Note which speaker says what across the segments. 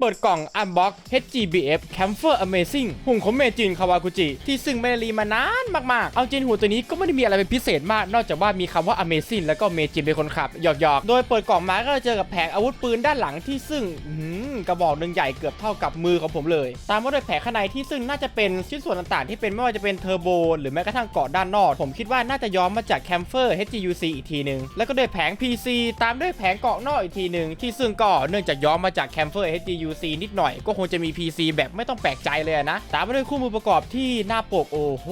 Speaker 1: เปิดกล่อง Unbox HGBF Camphor Amazing หุ่นของเมจินคาวากุจิที่ซึ่งไม่ได้รีมานานมาก ๆ เอาจริงหุ่นตัวนี้ก็ไม่ได้มีอะไรเป็นพิเศษมาก นอกจากว่ามีคำว่า Amazing แล้วก็เมจินเป็นคนขับ หยอก ๆ โดยเปิดกล่องมาก็จะเจอกับแผงอาวุธปืนด้านหลังที่ซึ่งหือกระบอกหนึ่งใหญ่เกือบเท่ากับมือของผมเลย ตามมาด้วยแผงข้างในที่ซึ่งน่าจะเป็นชิ้นส่วนต่าง ๆ ที่เป็นไม่ว่าจะเป็นเทอร์โบหรือแม้กระทั่งเกาะด้านนอก ผมคิดว่าน่าจะย้อมมาจาก Camphor HGUC อีกทีหนึ่งแล้วก็ด้วยแผง PC ตามด้วยแผงเกาะนอกอีกทีหนึ่งที่ซึ่งก็เนื่องจากย้อมมาจาก Camphor HGUC นิดหน่อยก็คงจะมี PC แบบไม่ต้องแปลกใจเลยนะตามมาด้วยคู่มือประกอบที่หน้าปกโอ้โห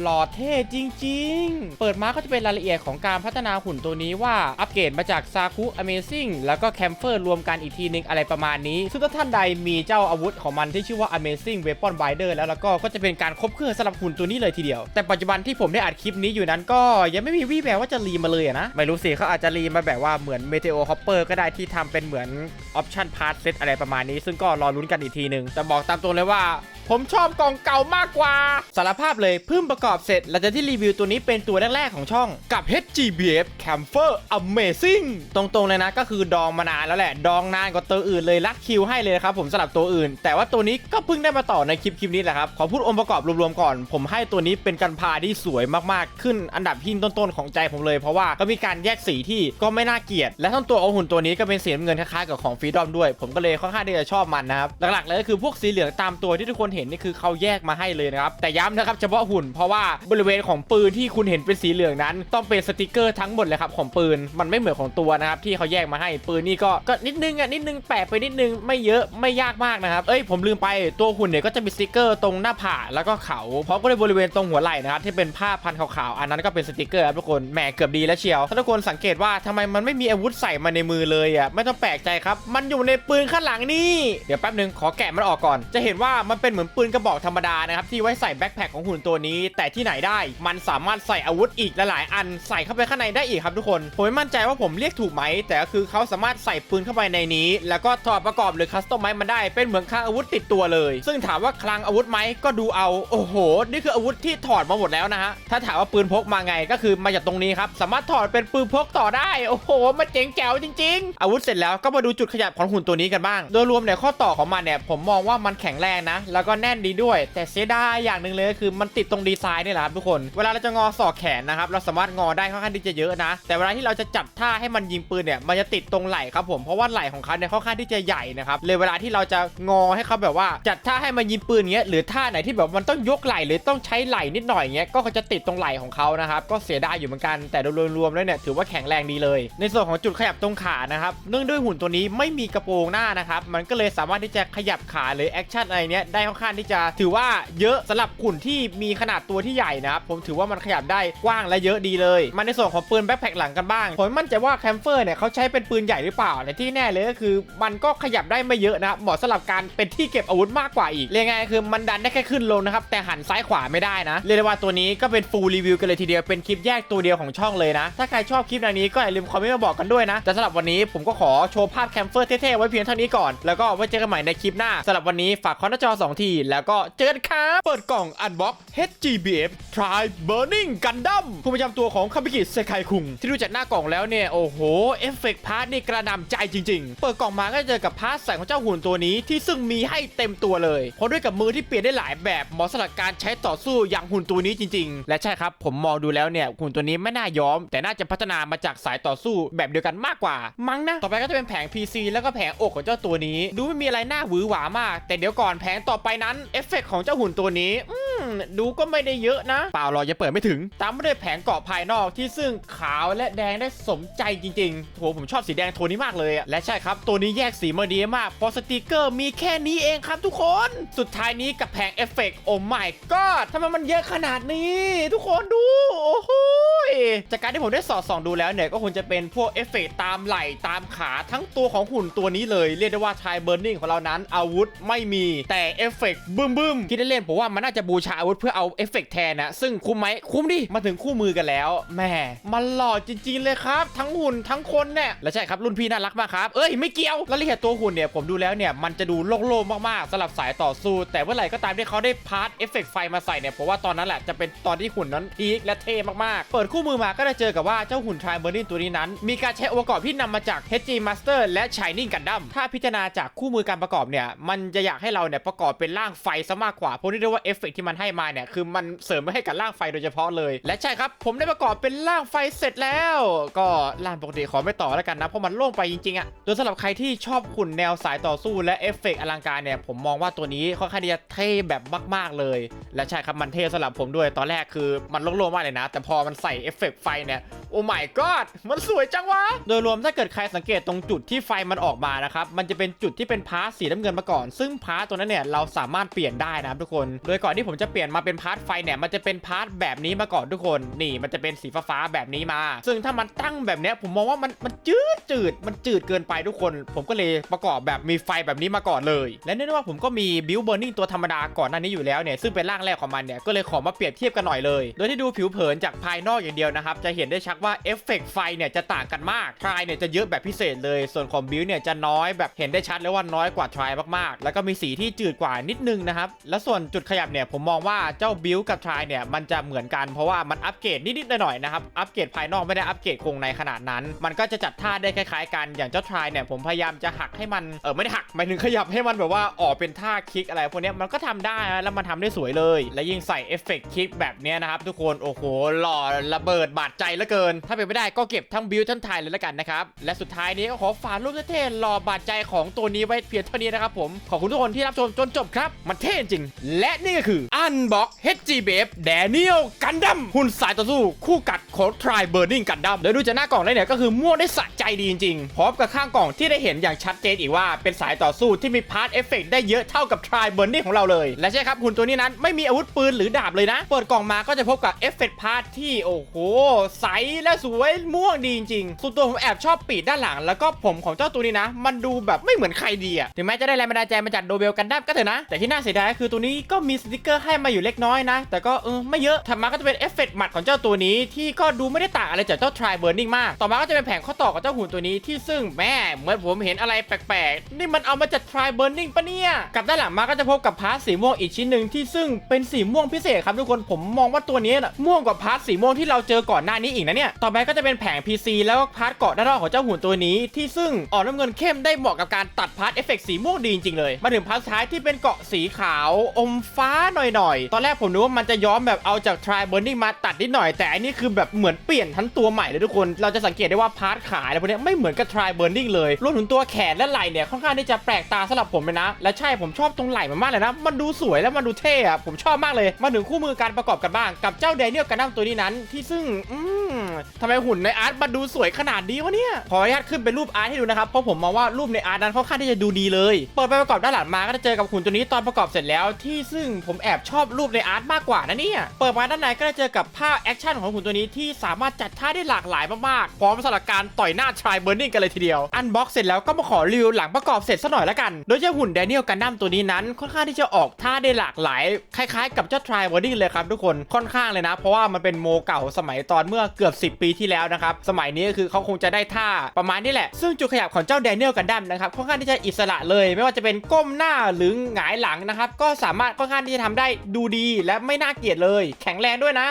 Speaker 1: หล่อเท่จริง ๆ เปิดมาก็จะเป็นรายละเอียดของการพัฒนาหุ่นตัวนี้ว่าอัปเกรดมาจากซาคุ Amazing แล้วก็ Camphor รวมกันอีกทีหนึงอะไรประมาณนี้ ซึ่งถ้าท่านใดมีเจ้าอาวุธของมันที่ชื่อว่า Amazing Weapon Binder แล้วแล้วก็ก็จะเป็นการครบเครื่องสำหรับหุ่นตัวนี้เลยทีเดียว แต่ปัจจุบันที่ผมได้อัดคลิปนี้อยู่นั้นก็ยังไม่มีวี่แววว่าจะรีมาเลยนะ ไม่รู้สิเขาอาจจะรีมาแบบว่าเหมือน Meteor Hopper ก็ได้ที่ทำเป็นเหมือน Option Part Set อะไรประมาณนี้ซึ่งก็รอลุ้นกันอีกทีหนึ่งแต่บอกตามตรงเลยว่า ผมชอบกล่องเก่ามากกว่า สารภาพเลยเพิ่งประกอบเสร็จเราจะที่รีวิวตัวนี้เป็นตัวแรก ๆ ของช่องกับ HGBF Camphor Amazing ตรงๆเลยนะก็คือดองมานานแล้วแหละ ดองนานกว่าตัวอื่นเลยลักคิวให้เลยนะครับผมสำหรับตัวอื่น แต่ว่าตัวนี้ก็เพิ่งได้มาต่อในคลิปคลิปนี้แหละครับขอพูดองค์ประกอบรวมๆก่อน ผมให้ตัวนี้เป็นกันพาที่สวยมากๆ ขึ้นอันดับหินต้นๆของใจผมเลยเพราะว่าก็มีการแยกสีที่ก็ไม่น่าเกลียด และทั้งตัวของหุ่นตัวนี้ก็เป็นสีน้ำเงินคล้ายๆกับของฟรีดอมด้วย ผมก็เลยค่อนข้างที่จะชอบมันนะครับหลักๆเลยก็คือพวกสีเหลืองตามตัวที่ทุกคนเห็นนี่คือเขาแยกมาให้เลยนะครับ แต่ย้ำนะครับเฉพาะหุ่นเพราะว่าบริเวณของปืนที่คุณเห็นเป็นสีเหลืองนั้น ต้องเป็นสติกเกอร์ทั้งหมดเลยครับของปืนมันไม่เหมือนของตัวนะครับที่เขาแยกมาให้ปืนนี่ก็ก็นิดนึงอะนิดนึงแปะไปนิดนึงไม่เยอะไม่ยากมากนะครับเอ้ยผมลืมไปตัวหุ่นเนี่ยก็จะมีสติกเกอร์ตรงหน้าผากแล้วก็เขาเพราะก็เลยบริเวณตรงหัวไหล่นะครับที่เป็นผ้าพันขาวๆอันนั้นก็เป็นสติกเกอร์ครับทุกคนแหมเกือบดีแล้วเชียวถ้าทุกคนสังเกตว่าทำไมมันไม่มีอาวุธใส่มาในมือเลยอะไม่ต้องแปลกใจครับมันอยู่ในปืนข้างหลังนี่เดี๋ยวแป๊บนึงขอแกะมันออกก่อน จะเห็นว่ามันเป็นเหมือนปืนกระบอกธรรมดานะครับที่ไว้ใส่แบ็คแพคของหุ่นตัวนี้ แต่ที่ไหนได้มันสามารถใส่อาวุธอีกหลายๆอันใส่เข้าไปข้างในได้อีกครับทุกคนผมไม่มั่นใจว่าผมเรียกถูกไหม แต่ก็คือเขาสามารถใส่ปืนเข้าไปในนี้ แล้วก็ถอดประกอบหรือคัสตอมไมมันได้เป็นเหมือนคลังอาวุธติดตัวเลย ซึ่งถามว่าคลังอาวุธไหมก็ดูเอาโอ้โห นี่คืออาวุธที่ถอดมาหมดแล้วนะฮะถ้าถามว่าปืนพกมาไงก็คือมาจากตรงนี้ครับสามารถถอดเป็นปืนพกต่อได้โอ้โหมันเจ๋งแจ๋วจริง ๆ อาวุธเสร็จแล้วก็มาดูจุดขยับของหุ่นตัวนี้กันบ้าง โดยรวมเนี่ยข้อต่อของมันเนี่ยผมมองว่ามันแข็งแรงนะ แล้วก็แน่นดีด้วย แต่เสียดายอย่างหนึ่งเลยก็คือมันติดตรงดีไซน์นี่แหละครับทุกคนเวลาเราจะงอศอกแขนนะครับเราสามารถงอได้ค่อนข้างที่จะเยอะนะ แต่เวลาที่เราจะจับท่าให้มันยิงปืนเนี่ยมันจะติดตรงไหล่ครับผมเพราะว่าไหล่ของเขาเนี่ยค่อนข้างที่จะใหญ่นะครับเลยเวลาที่เราจะงอให้เขาแบบว่า จัดท่าให้มันยิงปืนเงี้ยหรือท่าไหนที่แบบมันต้องยกไหล่หรือต้องใช้ไหล่นิดหน่อยเงี้ยก็จะติดตรงไหล่ของเขานะครับก็เสียดายอยู่เหมือนกันแต่โดยรวมๆแล้วเนี่ยถือว่าแข็งแรงดีเลย ในส่วนของจุดขยับตรงขานะครับเนื่องด้วยหุ่นตัวนี้ไม่มีกระโปรงหน้านะครับมันก็เลยสามารถที่จะขยับขาหรือแอคชั่นอะไรเนี้ยได้ค่อนข้างที่จะถือว่าเยอะสำหรับหุ่นที่มีขนาดตัวที่ใหญ่นะครับผมถือว่ามันขยับได้กว้างและเยอะดีเลย มาในส่วนของปืนแบ็คแพคหลังกันบ้าง ผมมั่นใจว่าแคมเฟอร์เนี่ยเขาใช้เป็นปืนใหญ่หรือเปล่าแต่ที่แน่เลยก็คือ มันก็ขยับได้ไม่เยอะนะเหมาะสำหรับการเป็นที่เก็บอาวุธมากกว่าอีกเรียกง่ายคือมันดันได้แค่ขึ้นลงนะครับแต่หันซ้ายขวาไม่ได้นะเรียกว่าตัวนี้ก็เป็นฟูลรีวิวกันเลยทีเดียวเป็นคลิปแยกตัวเดียวของช่องเลยนะ ถ้าใครชอบคลิปแนวนี้ก็อย่าลืมคอมเมนต์มาบอกกันด้วยนะแต่สำหรับวันนี้ผมก็ขอโชว์ภาพแคมเฟอร์เท่ๆไว้เพียงเท่านี้ก่อนแล้วก็ไว้เจอกันใหม่ในคลิปหน้าสำหรับวันนี้ฝากคอนหน้าจอสองทีแล้วก็เจอกันครับเปิดกล่องอันบ็อก HGBF Try Burning Gundam ผู้ประจำตัวของคาบิกิเซไคคุง ที่ดูจากหน้ากล่องแล้วเนี่ย โอ้โห เอฟเฟกต์พาร์ทนี่กระนำใจจริง ๆ เปิดกล่องมาก็เจอกับพาร์ทใส่ของเจ้าหุ่นตัวนี้ที่ซึ่งมีให้เต็มตัวเลย เพราะด้วยกับมือที่เปลี่ยนได้หลายแบบเหมาะสำหรับการใช้ต่อสู้อย่างหุ่นตัวนี้จริง ๆ และใช่ครับผมมองดูแล้วเนี่ยหุ่นตัวนี้ไม่น่าย้อม แต่น่าจะพัฒนามาจากสายต่อสู้แบบเดียวกันมากกว่า มั้งนะต่อไปก็จะเป็นแผง PC แล้วก็แผงอกของเจ้าตัวนี้ ดูไม่มีอะไรน่าหวือหวามาก แต่เดี๋ยวก่อนแผงต่อไปนั้นเอฟเฟกต์ของเจ้าหุ่นตัวนี้อืมดูก็ไม่ได้เยอะนะ เปล่าหรอกยังเปิดไม่ถึง ตามมาด้วยแผงเกาะภายนอกที่ซึ่งขาวและแดงได้สมใจจริงๆโหผมชอบสีแดงโทนนี้มากเลยอะและใช่ครับ ตัวนี้แยกสีมาดีมากเพราะสติกเกอร์มีแค่นี้เองครับทุกคน สุดท้ายนี้กับแผงเอฟเฟกต์โอ้ my god ทำไมมันเยอะขนาดนี้ ทุกคนดู โอ้โหยจากการที่ผมได้สอดส่องดูแล้วเนี่ยก็คงจะเป็นพวกเอฟเฟกต์ตามไหล่ตามขาทั้งตัวของหุ่นตัวนี้เลย เรียกได้ว่าชายเบิร์นิงของเรานั้นอาวุธไม่มีแต่เอฟเฟกต์บึ้มบึ้มคิดเล่นๆผมว่ามันน่าจะบูชาอาวุธเพื่อเอาเอฟเฟกต์แทนนะ ซึ่งคุ้มไหมคุ้มดิ มาถึงคู่มือกันแล้วแหม่มันหล่อจริง ๆ เลยครับ ทั้งหุ่นทั้งคนเนี่ยและใช่ครับรุ่นพี่น่ารักมากครับ เอ้ยไม่เกี่ยวรายละเอียดตัวหุ่นเนี่ยผมดูแล้วเนี่ยมันจะดูโล่งๆมากๆสำหรับสายต่อสู้ แต่เมื่อไหร่ก็ตามที่เขาได้พาร์ทเอฟเฟกต์ไฟมาใส่เนี่ยผมว่าตอนนั้นแหละจะเป็นตอนที่หุ่นนั้นพีคและเท่มากๆ เปิดคู่มือมาก็ได้เจอกับว่าเจ้าหุ่นทริเบอร์นิตัวนี้นั้น มีการใช้องค์ประกอบที่นำมาจาก HG Master และ Shining Gundam ถ้าพิจารณาจากคู่มือการประกอบเนี่ยมันจะอยากให้เราเนี่ยประกอบเป็นร่างไฟซะมากกว่าเพราะนี่เรียกว่าเอฟเฟกต์ที่มันให้มาเนี่ยคือมันเสริมไม่ให้กับร่างไฟโดยเฉพาะเลย และใช่ครับ ผมได้ประกอบเป็นร่างไฟเสร็จแล้ว ก็ร่างปกติขอไม่ต่อแล้วกันนะ เพราะมันโล่งไปจริงๆอะโดยสำหรับใครที่ชอบหุ่นแนวสายต่อสู้และเอฟเฟกต์อลังการเนี่ยผมมองว่าตัวนี้ค่อนข้างที่จะเท่แบบมาก ๆเลย และใช่ครับมันเท่สำหรับผมด้วยตอนแรกคือมันโล่งๆมากเลยนะ แต่พอมันใส่เอฟเฟกต์ไฟเนี่ย โอ้ my god มันสวยจังวะ โดยรวมถ้าเกิดใครสังเกตตรงจุดที่ไฟมันออกมานะครับ มันจะเป็นจุดที่เป็นพาร์ทสีน้ำเงินมาก่อน ซึ่งพาร์ทตัวนั้นเนี่ยเราสามารถเปลี่ยนได้นะครับทุกคน โดยก่อนที่ผมจะเปลี่ยนมาเป็นพาร์ทไฟเนี่ยมันจะเป็นพาร์ทแบบนี้มาก่อนทุกคน นี่มันจะเป็นสีฟ้าๆแบบนี้มา ซึ่งถ้ามันตั้งแบบเนี้ยผมมองว่ามันมันจืดจืดมันจืดเกินไปทุกคน ผมก็เลยประกอบแบบมีไฟแบบนี้มาก่อนเลย และเนื่องว่าผมก็มีบิวเบอร์นิ่งตัวธรรมดาก่อนหน้านี้อยู่แล้วเนี่ยซึ่งเป็นร่างแรกของมันเนี่ยก็เลยขอมาเปรียบเทียบกันหน่อยเลย โดยที่ดูผิวเผินจากภายนอกอย่างเดียวนะครับจะเห็นได้ชัดว่าเอฟเฟกต์ไฟเนี่ยจะต่างกันมากทรายเนี่ยจะเยอะแบบพิเศษเลย ส่วนของบิวเนี่ยจะน้อยแบบเห็นได้ชัดเลยว่าน้อยกว่าทรายมากๆ แล้วก็มีสีที่จืดกว่านิดนึงนะครับ แล้วส่วนจุดขยับเนี่ยผมมองว่าเจ้าบิวกับทรายเนี่ยมันจะเหมือนกันเพราะว่ามันอัปเกรดนิดๆหน่อยๆนะครับ อัปเกรดภายนอกไม่ได้อัปเกรดโครงในขนาดนั้น มันก็จะจัดท่าได้คล้ายๆกัน อย่างเจ้าทรายเนี่ยผมพยายามจะหักให้มัน เออไม่ได้หักหมายถึงขยับให้มันแบบว่าออกเป็นท่าคลิกอะไรพวกนี้มันก็ทำได้แล้วมันทำได้สวยเลย และยิ่งใส่เอฟเฟกต์คลิกแบบนี้นะครับทุกคนโอ้โหหล่อระเบิดบาดใจเหลือเกินถ้าเป็นไม่ได้ก็เก็บทั้งบิวทั้งทายเลยละกันนะครับ และสุดท้ายนี้ก็ขอฝากรูปเท่ๆหล่อบาดใจของตัวนี้ไว้เพียงเท่านี้นะครับผม ขอบคุณทุกคนที่รับชมจนจบครับ มันเท่จริง และนี่ก็คือ Unbox HGBF Daniel Gundam หุ่นสายต่อสู้คู่กัดของ Tri Burning Gundam โดยดูจากหน้ากล่องได้เนี่ยก็คือม่วได้สะใจดีจริงๆพร้อมกับข้างกล่องที่ได้เห็นอย่างชัดเจนอีกว่าเป็นสายต่อสู้ที่มีพาร์ทเอฟเฟกได้เยอะเท่ากับ Tri Burning ของเราเลย และใช่ครับหุ่นตัวนี้นั้นไม่มีอาวุธปืนหรือดาบเลยนะ เปิดกล่องมาก็จะพบกับเอฟเฟกพาร์ทที่โอ้โหใสและสวยม่วงดีจริงๆส่วนตัวผมแอบชอบปีกด้านหลัง แล้วก็ผมของเจ้าตัวนี้นะ มันดูแบบไม่เหมือนใครดีอะถึงแม้จะได้แรงบันดาลใจมาจากโดเบลกันดั้มก็เถอะนะ แต่ที่น่าเสียดายคือตัวนี้ก็มีสติกเกอร์ให้มาอยู่เล็กน้อยนะ แต่ก็เออไม่เยอะถัดมาก็จะเป็นเอฟเฟกต์หมัดของเจ้าตัวนี้ที่ก็ดูไม่ได้ต่างอะไรจากเจ้า Tri Burning มาก ต่อมาก็จะเป็นแผงข้อต่อกับเจ้าหุ่นตัวนี้ที่ซึ่งแม่เหมือนผมเห็นอะไรแปลกๆ นี่มันเอามาจาก Tri Burning ปะเนี่ยกลับด้านหลังมาก็จะพบกับพาร์ทสีม่วงอีกชิ้นหนึ่งที่ซึ่งเป็นสีม่วงพิเศษครับทุกคนผมมองว่าตัวนี้น่ะม่วงกว่าพาร์ทสีม่วงที่เราเจอก่อนหน้านี้อีกนะเนี่ยต่อไปก็จะเป็นแผง PC แล้วก็พาร์ทเกาะด้านนอกของเจ้าหุ่นตัวนี้ที่ซึ่งออกน้ำเงินเข้มได้เหมาะกับการตัดพาร์ทเอฟเฟกต์สีม่วงดีจริงๆเลย มาถึงพาร์ทท้ายที่เป็นเกาะสีขาวอมฟ้าหน่อยๆ ตอนแรกผมนึกว่ามันจะย้อมแบบเอาจาก Tri Burning มาตัดนิดหน่อย แต่อันนี้คือแบบเหมือนเปลี่ยนทั้งตัวใหม่เลยทุกคน เราจะสังเกตได้ว่าพาร์ทขาอะไรพวกนี้ไม่เหมือนกับ Tri Burning เลยรวมถึงตัวแขนและไหล่เนี่ยค่อนข้างที่จะแปลกตาสำหรับผมเลยนะ และใช่ผมชอบตรงไหล่มันมากเลยนะ มันดูสวยและมันดูเท่อะผมชอบมากเลย มาถึงคู่มือการประกอบกันบ้างกับเจ้าแดเนียลกันดั้มตัวนี้นั้นที่ซึ่งอืมทำไมหุ่นในอาร์ตมันดูสวยขนาดนี้วะเนี่ยขออนุญาตขึ้นเป็นรูปอาร์ตให้ดูนะครับ เพราะผมมองว่ารูปในอาร์ตนั้นค่อนข้างที่จะดูดีเลย เปิดไปประกอบด้านหลังมาก็จะเจอกับหุ่นตัวนี้ตอนประกอบเสร็จแล้ว ที่ซึ่งผมแอบชอบรูปในอาร์ตมากกว่านะเนี่ย เปิดมาด้านในก็จะเจอกับภาพแอคชั่นของหุ่นตัวนี้ที่สามารถจัดท่าได้หลากหลายมากๆ พร้อมสำหรับการต่อยหน้าทรายเบอร์นิ่งกันเลยทีเดียว อันบ็อกเสร็จแล้วก็มาขอรีวิวหลังประกอบเสร็จสักหน่อยละกัน โดยเจ้าหุ่นแดเนียลกันดั้มตัวนี้นั้น ค่อนข้างที่จะออกท่าได้หลากหลายคล้ายๆ กับเจ้าทรายเบอร์นิ่งเลยครับทุกคนค่อนข้างเลยนะ เพราะว่ามันเป็นโมเก่าสมัยตอนเมื่อเกือบ10 ปีที่แล้วนะครับ สมัยนี้ก็คือเขาคงจะได้ท่าประมาณนี้แหละ ซึ่งจุดขยับของเจ้าแดเนียลกันดั้มนะครับค่อนข้างที่จะอิสระเลย ไม่ว่าจะเป็นก้มหน้าหรือหงายหลังนะครับก็สามารถค่อนข้างที่จะทำได้ดูดีและไม่น่าเกลียดเลย แข็งแรงด้วยนะ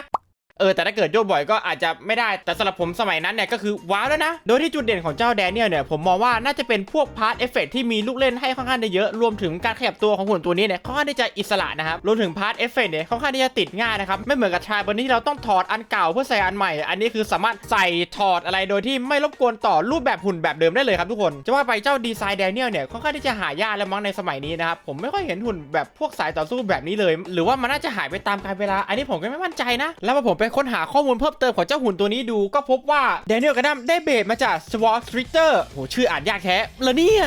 Speaker 1: เออแต่ถ้าเกิดโยกบ่อยก็อาจจะไม่ได้แต่สำหรับผมสมัยนั้นเนี่ยก็คือว้าวแล้วนะ โดยที่จุดเด่นของเจ้าแดเนียลเนี่ยผมมองว่าน่าจะเป็นพวกพาร์ทเอฟเฟกที่มีลูกเล่นให้ค่อนข้างได้เยอะรวมถึงการขยับตัวของหุ่นตัวนี้เนี่ยค่อนข้างที่จะอิสระนะครับรวมถึงพาร์ทเอฟเฟกเนี่ยค่อนข้างที่จะติดง่ายนะครับไม่เหมือนกับทรายบนี้ที่เราต้องถอดอันเก่าเพื่อใส่อันใหม่ อันนี้คือสามารถใส่ถอดอะไรโดยที่ไม่รบกวนต่อรูปแบบหุ่นแบบเดิมได้เลยครับทุกคนจะว่าไปเจ้าดีไซน์แดเนียลเนี่ยค่อนข้างที่จะหายากแล้วมั้งในสมัยนี้นะครับผมไม่ค่อยเห็นหุ่นแบบพวกสายต่อสู้แบบนี้เลย หรือว่ามันน่าจะหายไปตามกาลเวลา อันนี้ผมก็ไม่มั่นใจนะ แล้วพอผมไปค้นหาข้อมูลเพิ่มเติมของเจ้าหุ่นตัวนี้ดู ก็พบว่าแดเนียลกระดัมได้เบสมาจากสวอตสตริเตอร์โหชื่ออ่านยากแท้แล้วเนี่ย